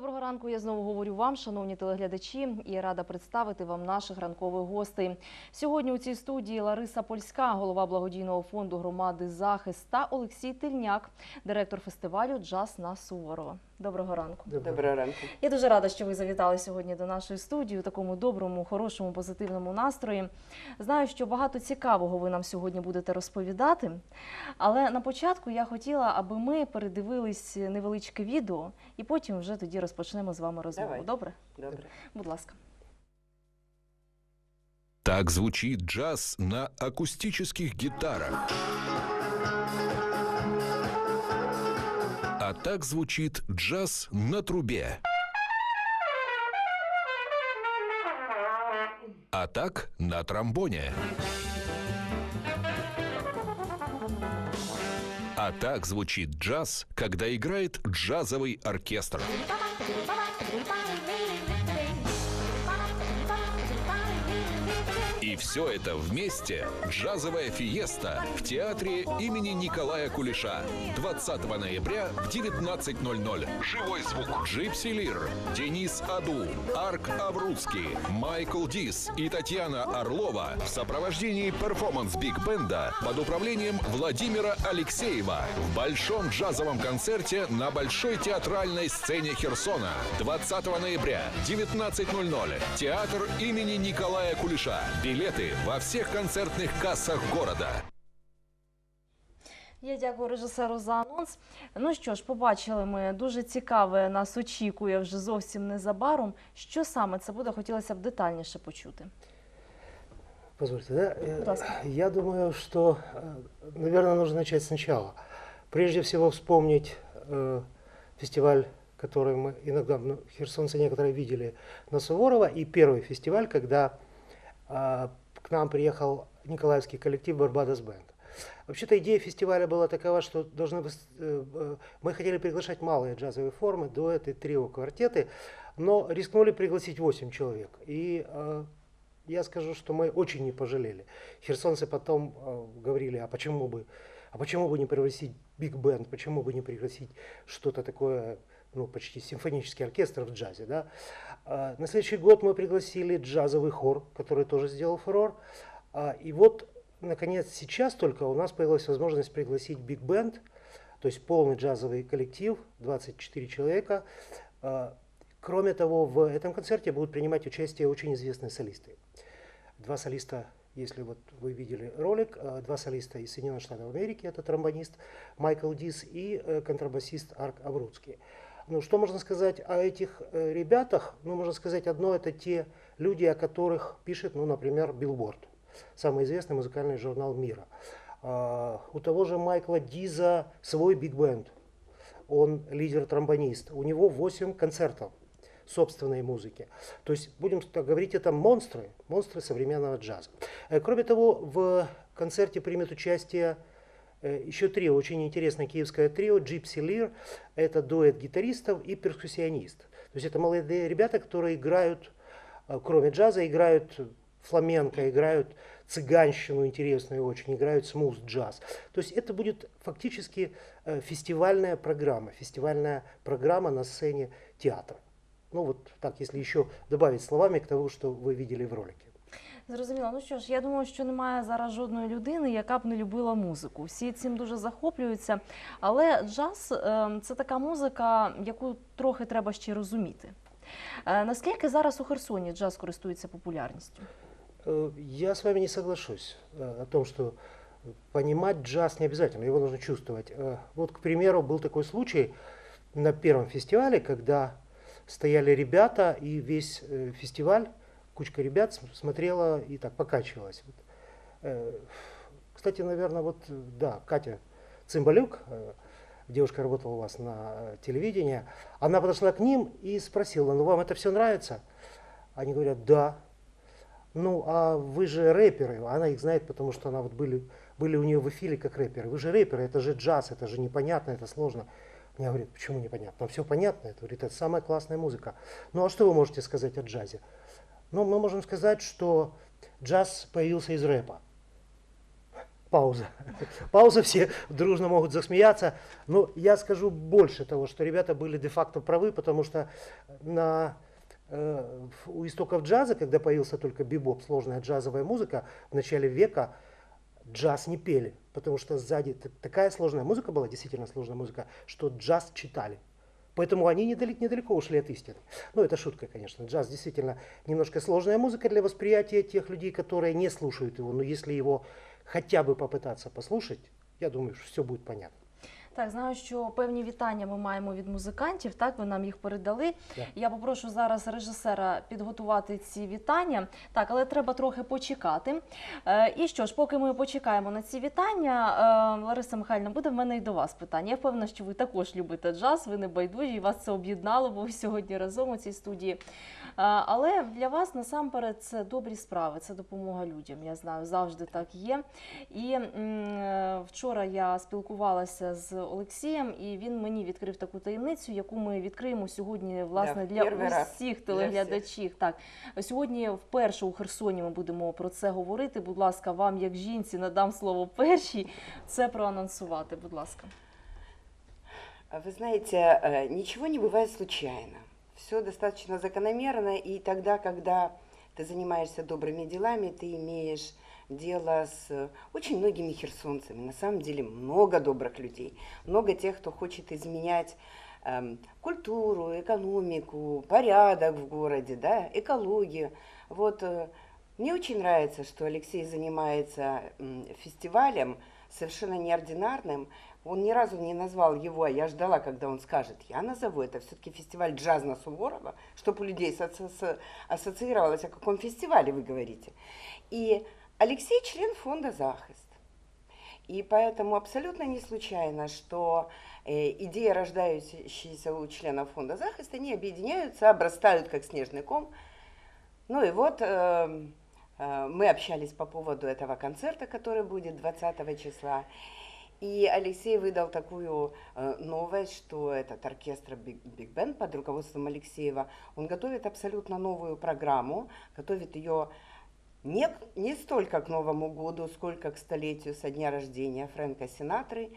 Доброго ранку. Я знову говорю вам, шановні телеглядачі, і рада представити вам наших ранкових гостей. Сьогодні у цій студії Лариса Польська, голова благодійного фонду громади Захист та Олексій Тильняк, директор фестивалю Джаз на Суворова. Доброго ранку. Доброго ранку. Я дуже рада, що ви завітали сьогодні до нашої студії у такому доброму, хорошому, позитивному настрої. Знаю, що багато цікавого ви нам сьогодні будете розповідати. Але на початку я хотіла, аби ми передивились невеличке відео, і потім вже тоді розпочнемо з вами розмову. Давай. Добре? Добре. Будь ласка. Так звучит джаз на акустических гитарах. А так звучит джаз на трубе. А так на тромбоне. А так звучит джаз, когда играет джазовый оркестр. Все это вместе «Джазовая фиеста» в театре имени Николая Кулиша. 20 ноября в 19.00. Живой звук. Джипси Лир, Денис Аду, Арк Аврудский, Майкл Дис и Татьяна Орлова в сопровождении перформанс-биг-бенда под управлением Владимира Алексеева в большом джазовом концерте на Большой театральной сцене Херсона. 20 ноября, 19.00. Театр имени Николая Кулиша Билеты во всех концертных кассах города. Я дякую режисеру за анонс. Ну що ж, побачили ми дуже цікаве нас очікує вже зовсім незабаром. Що саме це буде? Хотілося б детальніше почути. Позвольте, да? Э, Пожалуйста. Я думаю, что, наверное, нужно начать сначала. Прежде всего вспомнить э, фестиваль, который мы иногда, ну, херсонцы некоторые видели на Суворова, и первый фестиваль, когда а, к нам приехал николаевский коллектив Барбадос Бенд. Вообще-то идея фестиваля была такова, что должны э, э, мы хотели приглашать малые джазовые формы, дуэты, трио, квартеты, но рискнули пригласить 8 человек. И э, я скажу, что мы очень не пожалели. Херсонцы потом э, говорили, а почему бы, а почему бы не пригласить биг бенд, почему бы не пригласить что-то такое, ну, почти симфонический оркестр в джазе, да. А, На следующий год мы пригласили джазовый хор, который тоже сделал фурор. А, И вот, наконец, сейчас только у нас появилась возможность пригласить биг бенд, то есть полный джазовый коллектив, 24 человека. А, Кроме того, в этом концерте будут принимать участие очень известные солисты. Два солиста, если вот вы видели ролик, два солиста из Соединенных Штатов Америки, это тромбонист Майкл Дис и э, контрабасист Арк Абрудский. Ну, что можно сказать о этих э, ребятах? Ну, можно сказать одно, это те люди, о которых пишет, ну, например, Билборд, самый известный музыкальный журнал мира. А, У того же Майкла Диза свой биг-бенд, он лидер-тромбонист, у него 8 концертов собственной музыки. То есть, будем так говорить, это монстры, монстры современного джаза. Э, Кроме того, в концерте примет участие еще трио, очень интересное киевское трио, Gypsy Lear, это дуэт гитаристов и перкуссионист. То есть это молодые ребята, которые играют, э, кроме джаза, играют фламенко, играют цыганщину интересную очень, играют смуз-джаз. То есть это будет фактически э, фестивальная программа, фестивальная программа на сцене театра. Ну вот так, если еще добавить словами к тому, что вы видели в ролике. Зрозуміло. Ну що ж, я думаю, що немає зараз жодної людини, яка б не любила музику. Всі цим дуже захоплюються. Але джаз е, це така музика, яку трохи треба ще розуміти. Е, Наскільки зараз у Херсоні джаз користується популярністю? Э, Я с вами не соглашусь э, о том, что понимать джаз не обязательно, его нужно чувствовать. Э, Вот, к примеру, был такой случай на первом фестивале, когда стояли ребята, и весь э, фестиваль, кучка ребят см- смотрела и так покачивалась. Вот. Э, Кстати, наверное, вот, да, Катя Цымбалюк, э, девушка работала у вас на э, телевидении, она подошла к ним и спросила, ну вам это все нравится? Они говорят, да. Ну, а вы же рэперы. Она их знает, потому что она вот были, были у нее в эфире как рэперы. Вы же рэперы, это же джаз, это же непонятно, это сложно. Мне говорят, почему непонятно? все понятно. Это, говорит, это самая классная музыка. Ну, а что вы можете сказать о джазе? Ну, мы можем сказать, что джаз появился из рэпа. пауза. Пауза, все дружно могут засмеяться. Но я скажу больше того, что ребята были де-факто правы, потому что на, э, у истоков джаза, когда появился только бибоп, сложная джазовая музыка, в начале века джаз не пели, потому что сзади такая сложная музыка была, действительно сложная музыка, что джаз читали. Поэтому они недалеко, недалеко ушли от истины. Ну, это шутка, конечно. Джаз действительно немножко сложная музыка для восприятия тех людей, которые не слушают его. Но если его хотя бы попытаться послушать, я думаю, что все будет понятно. Так, знаю, що певні вітання ми маємо від музикантів. Так, ви нам їх передали. Так. Я попрошу зараз режисера підготувати ці вітання. Так, але треба трохи почекати. Е, і що ж, поки ми почекаємо на ці вітання, е, Лариса Михайлівна, буде в мене і до вас питання. Я впевнена, що ви також любите джаз, ви не байдужі, і вас це об'єднало, бо ви сьогодні разом у цій студії. Е, Але для вас насамперед це добрі справи, це допомога людям. Я знаю, завжди так є. І м, вчора я спілкувалася з Олексієм, і він мені відкрив таку таємницю, яку ми відкриємо сьогодні власне в для перший раз. усіх Для телеглядачів. Так сьогодні вперше у Херсоні ми будемо про це говорити. Будь ласка, вам, як жінці, надам слово першій. Це проанонсувати. Будь ласка. А Вы знаете, э, ничего не бывает случайно. Все достаточно закономерно, и тогда, когда ты занимаешься добрыми делами, ты имеешь дело с э, очень многими херсонцами. На самом деле много добрых людей, много тех, кто хочет изменять эм, культуру, экономику, порядок в городе, да, экологию. Вот э, мне очень нравится, что Алексей занимается м, фестивалем совершенно неординарным, он ни разу не назвал его, а я ждала, когда он скажет. Я назову это все-таки фестиваль джаз на Суворова, чтобы у людей ассоциировалось, о каком фестивале вы говорите. И Алексей член фонда «Захист». И поэтому абсолютно не случайно, что э, идеи, рождающиеся у членов фонда «Захист», они объединяются, обрастают как снежный ком. Ну и вот э, э, мы общались по поводу этого концерта, который будет 20 числа. И Алексей выдал такую э, новость, что этот оркестр Биг, Бен под руководством Алексеева, он готовит абсолютно новую программу, готовит ее не, не столько к Новому году, сколько к столетию со дня рождения Фрэнка Синатры, э,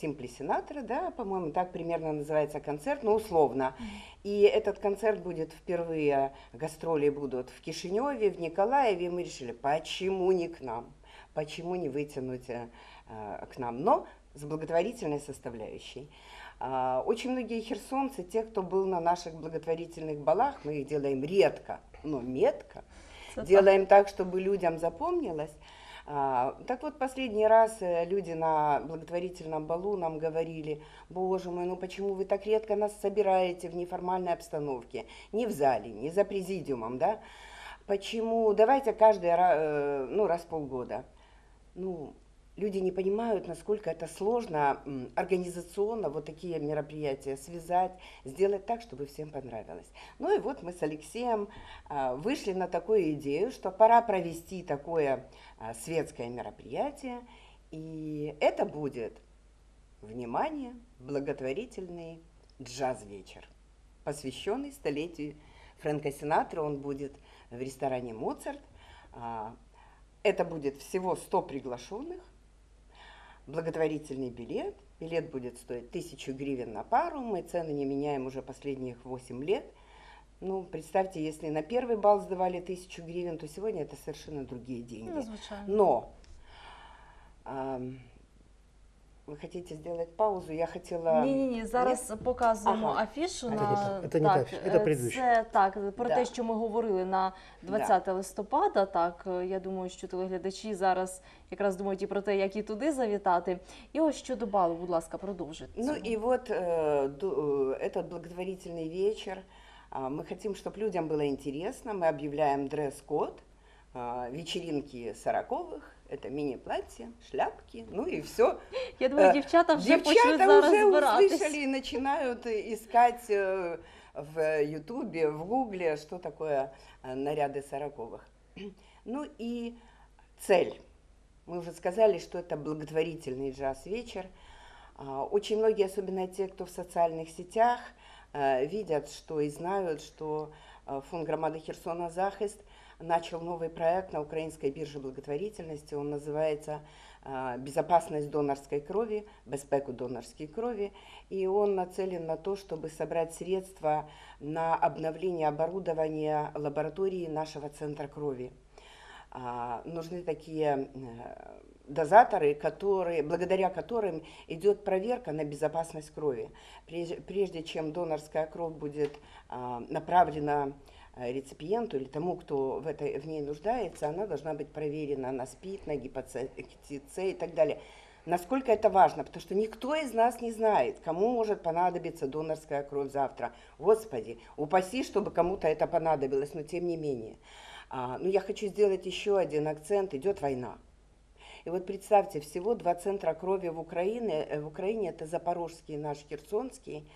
Симпли Синатры, да, по-моему, так примерно называется концерт, но условно. И этот концерт будет впервые, гастроли будут в Кишиневе, в Николаеве, и мы решили, почему не к нам, почему не вытянуть э, э, к нам, но с благотворительной составляющей. А, Очень многие херсонцы, те, кто был на наших благотворительных балах, мы их делаем редко, но метко, делаем так, чтобы людям запомнилось. А, Так вот, последний раз э, люди на благотворительном балу нам говорили, боже мой, ну почему вы так редко нас собираете в неформальной обстановке, не в зале, не за президиумом, да? Почему, давайте каждый э, ну, раз полгода. Ну, люди не понимают, насколько это сложно организационно вот такие мероприятия связать, сделать так, чтобы всем понравилось. Ну и вот мы с Алексеем а, вышли на такую идею, что пора провести такое а, светское мероприятие, и это будет, внимание, благотворительный джаз-вечер, посвященный столетию Фрэнка Синатра. Он будет в ресторане «Моцарт». А, Это будет всего 100 приглашенных, благотворительный билет. Билет будет стоить 1000 гривен на пару. Мы цены не меняем уже последних 8 лет. Ну, представьте, если на первый балл сдавали 1000 гривен, то сегодня это совершенно другие деньги. Ну, звичайно. Но вы хотите сделать паузу? Я хотела... Ні, ні, ні. Зараз показуємо Ага. афішу Це на не та- це не та афіша, це е, предыдуща. Це так про Да. те, що ми говорили на 20 листопада. Так е, я думаю, що телеглядачі зараз якраз думають і про те, як і туди завітати. І ось щодо балу, будь ласка, продовжуйте. Ну и вот э, ду- э, этот благотворительный вечер. а, Мы хотим, чтобы людям было интересно. Мы объявляем дресс-код, а, вечеринки сороковых. Это мини-платья, шляпки, ну и все. Я думаю, дівчата вже почнуть Девчата зараз уже збиратись. услышали и начинают э, искать э, в Ютубе, в Гугле, что такое э, наряды сороковых. Ну и цель. Мы уже сказали, что это благотворительный джаз-вечер. А, Очень многие, особенно те, кто в социальных сетях, э, видят, что и знают, что э, фонд громады Херсона Захист начал новый проект на Украинской бирже благотворительности. Он называется а, «Безопасность донорской крови», «Безпеку донорской крови». И он нацелен на то, чтобы собрать средства на обновление оборудования лаборатории нашего центра крови. А, нужны такие э, дозаторы, которые, благодаря которым идет проверка на безопасность крови. Прежде, прежде чем донорская кровь будет а, направлена реципиенту или тому, кто в, этой, в ней нуждается, она должна быть проверена на СПИД, на гепатит С и так далее. Насколько это важно, потому что никто из нас не знает, кому может понадобиться донорская кровь завтра. Господи, упаси, чтобы кому-то это понадобилось, но тем не менее. А, ну, я хочу сделать еще один акцент. Идет война. И вот представьте, всего два центра крови в Украине, э, в Украине это Запорожский и наш Херсонский,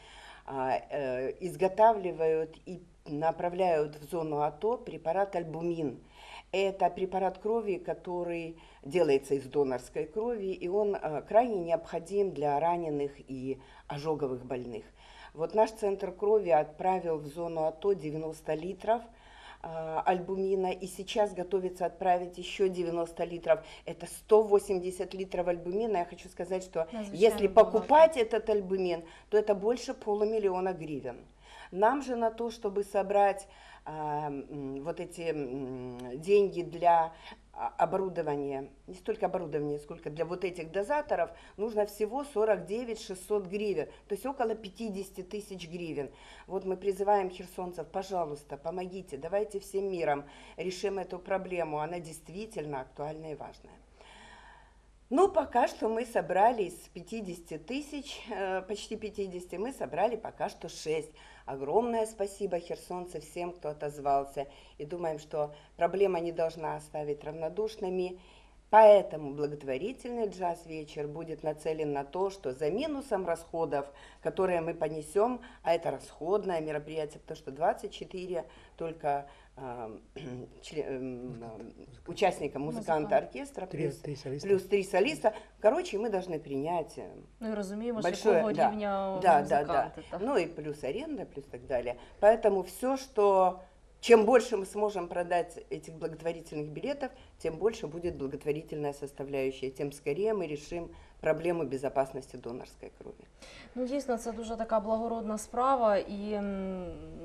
а, э, изготавливают и направляют в зону АТО препарат альбумин. Это препарат крови, который делается из донорской крови, и он э, крайне необходим для раненых и ожоговых больных. Вот наш центр крови отправил в зону АТО 90 литров – а, альбумина, и сейчас готовится отправить еще 90 литров. Это 180 литров альбумина. Я хочу сказать, что если покупать много. этот альбумин, то это больше полумиллиона гривен. Нам же на то, чтобы собрать а, вот эти деньги для а, оборудование, не столько оборудование, сколько для вот этих дозаторов, нужно всего 49 600 гривен, то есть около 50 тысяч гривен. Вот мы призываем херсонцев, пожалуйста, помогите, давайте всем миром решим эту проблему, она действительно актуальна и важная. Ну, пока что мы собрали из 50 тысяч, э, почти 50, мы собрали пока что 6. Огромное спасибо херсонцам, всем, кто отозвался. И думаем, что проблема не должна оставить равнодушными. Поэтому благотворительный джаз-вечер будет нацелен на то, что за минусом расходов, которые мы понесем, а это расходное мероприятие, потому что 24 только участника музыканта оркестра, плюс, три солиста. плюс три солиста. Короче, мы должны принять э, ну, и розуміємо, большое, да, рівня да, да, да. Ну и плюс аренда, плюс так далее. Поэтому все, что чем больше мы сможем продать этих благотворительных билетов, тем больше будет благотворительная составляющая, тем скорее мы решим проблему безопасности донорської крові. Ну дійсно, це дуже така благородна справа, і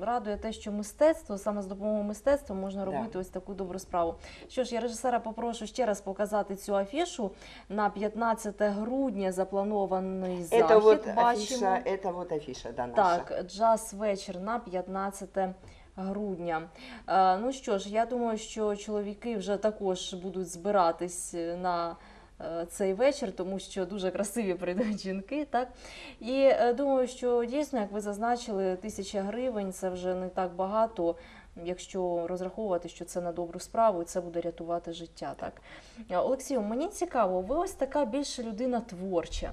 радує те, що мистецтво саме з допомогою мистецтва можна робити да. ось таку добру справу. Що ж, я режисера попрошу ще раз показати цю афішу на 15 грудня. Запланований захід. Це вот афіша, це вот афіша, да, наша. Так, джаз вечір на 15 грудня. Е, ну що ж, я думаю, що чоловіки вже також будуть збиратись на. Е, цей вечір, тому що дуже красиві прийдуть жінки. Так? І е, думаю, що дійсно, як ви зазначили, тисяча гривень це вже не так багато Якщо розраховувати, що це на добру справу, і це буде рятувати життя. Так Олексію, мені цікаво, ви ось така більше людина творча.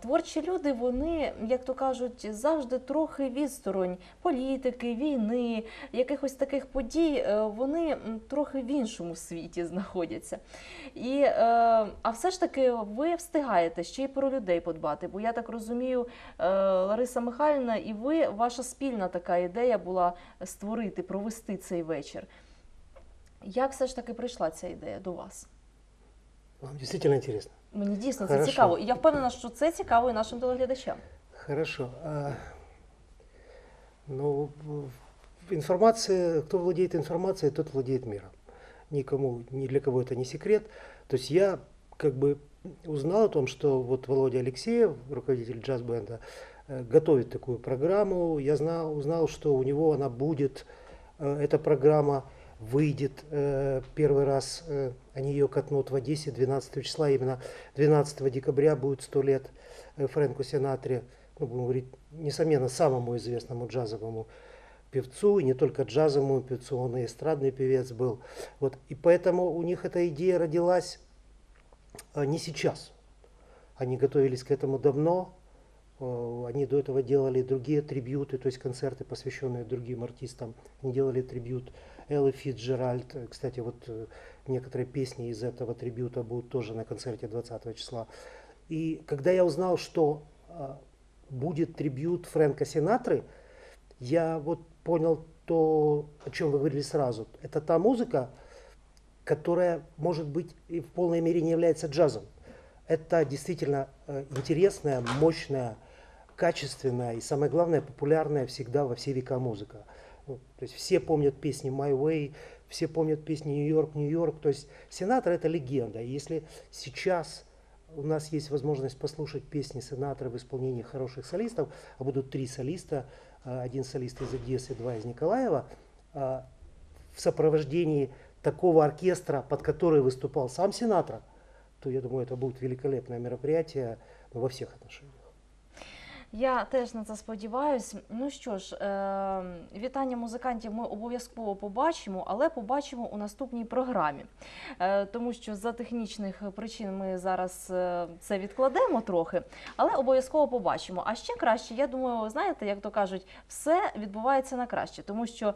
Творчі люди, вони, як то кажуть, завжди трохи відсторонь політики, війни, якихось таких подій, е, вони трохи в іншому світі знаходяться. І, е, А все ж таки, ви встигаєте ще й про людей подбати. Бо я так розумію, е, Лариса Михайлівна, і ви, ваша спільна така ідея була створити створити, провести цей вечір. Як все ж таки прийшла ця ідея до вас? Вам дійсно інтересно. Мені дійсно Хорошо. це цікаво. І я впевнена, що це цікаво і нашим телеглядачам. Хорошо. А, ну, информация, кто владеет информацией, тот владеет миром. Никому, ни для кого это не секрет. То есть я как бы узнал о том, что вот Володя Алексеев, руководитель джаз-бенда, Э, готовит такую программу. Я знал, узнал, что у него она будет, э, эта программа выйдет э, первый раз, они ее катнут в Одессе 12 числа, именно 12 декабря будет 100 лет Фрэнку Синатре, ну, будем говорить, несомненно, самому известному джазовому певцу, и не только джазовому певцу, он и эстрадный певец был. Вот, и поэтому у них эта идея родилась не сейчас. Они готовились к этому давно, Э, они до этого делали другие трибьюты, то есть концерты, посвященные другим артистам. Они делали трибьют Эллы Фитджеральд. Кстати, вот э, некоторые песни из этого трибьюта будут тоже на концерте 20 числа. И когда я узнал, что э, будет трибьют Фрэнка Синатры, я вот понял то, о чем вы говорили сразу, это та музыка, которая, может быть, и в полной мере не является джазом. Это действительно э, интересная, мощная, качественная и, самое главное, популярная всегда во все века музыка. Ну, то есть все помнят песни My Way, все помнят песни Нью-Йорк, Нью-Йорк. То есть Сенатор это легенда. Если сейчас у нас есть возможность послушать песни Сенатора в исполнении хороших солистов, а будут три солиста, а, один солист из Одессы, два из Николаева, а, в сопровождении такого оркестра, под который выступал сам Сенатор, то я думаю, это будет великолепное мероприятие во всех отношениях. Я теж на це сподіваюсь. Ну що ж, е, вітання музикантів ми обов'язково побачимо, але побачимо у наступній програмі. Е, тому що за технічних причин ми зараз е, це відкладемо трохи, але обов'язково побачимо. А ще краще, я думаю, знаєте, як то кажуть, все відбувається на краще, тому що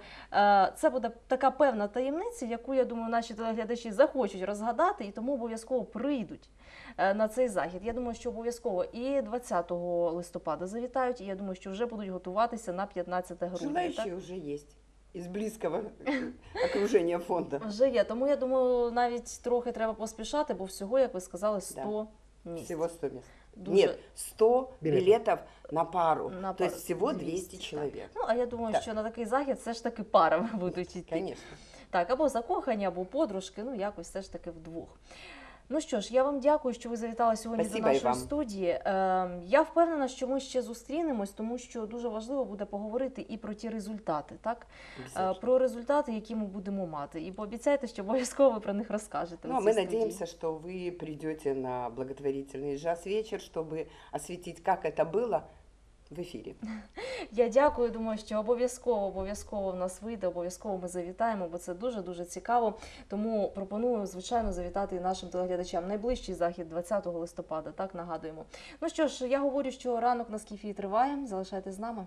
це буде така певна таємниця, яку я думаю, наші телеглядачі захочуть розгадати, і тому обов'язково прийдуть на цей захід. Я думаю, що обов'язково і 20 листопада завітають, і я думаю, що вже будуть готуватися на 15 грудня. так? Желающие уже есть из близкого окружения фонда. Вже є. Тому я думаю, навіть трохи треба поспішати, бо всього, як ви сказали, 100 місць. Всего 100 мест. Дуже- Нет, 100 Билетов. билетов на пару. На То есть пару. всего 200, 200 так. человек. Ну, а я думаю, Так. що на такий захід все ж таки парами будуть йти. Конечно. Так, або закохані, або подружки, ну якось все ж таки вдвох. Ну що ж, я вам дякую, що ви завітали сьогодні Спасибо до і нашої вам. студії. Е, я впевнена, що ми ще зустрінемось, тому що дуже важливо буде поговорити і про ті результати, так? Е, Обязательно. про результати, які ми будемо мати. І пообіцяйте, що обов'язково ви про них розкажете. Ну, у а цій мы студії. надеемся, что вы придете на благотворительный джаз-вечер, чтобы осветить, как это было в ефірі. Я дякую. Думаю, що обов'язково обов'язково в нас вийде, обов'язково ми завітаємо, бо це дуже дуже цікаво. Тому пропоную звичайно завітати нашим телеглядачам. Найближчий захід 20 листопада. Так нагадуємо. Ну що ж, я говорю, що ранок на скіфії триває. Залишайтесь з нами.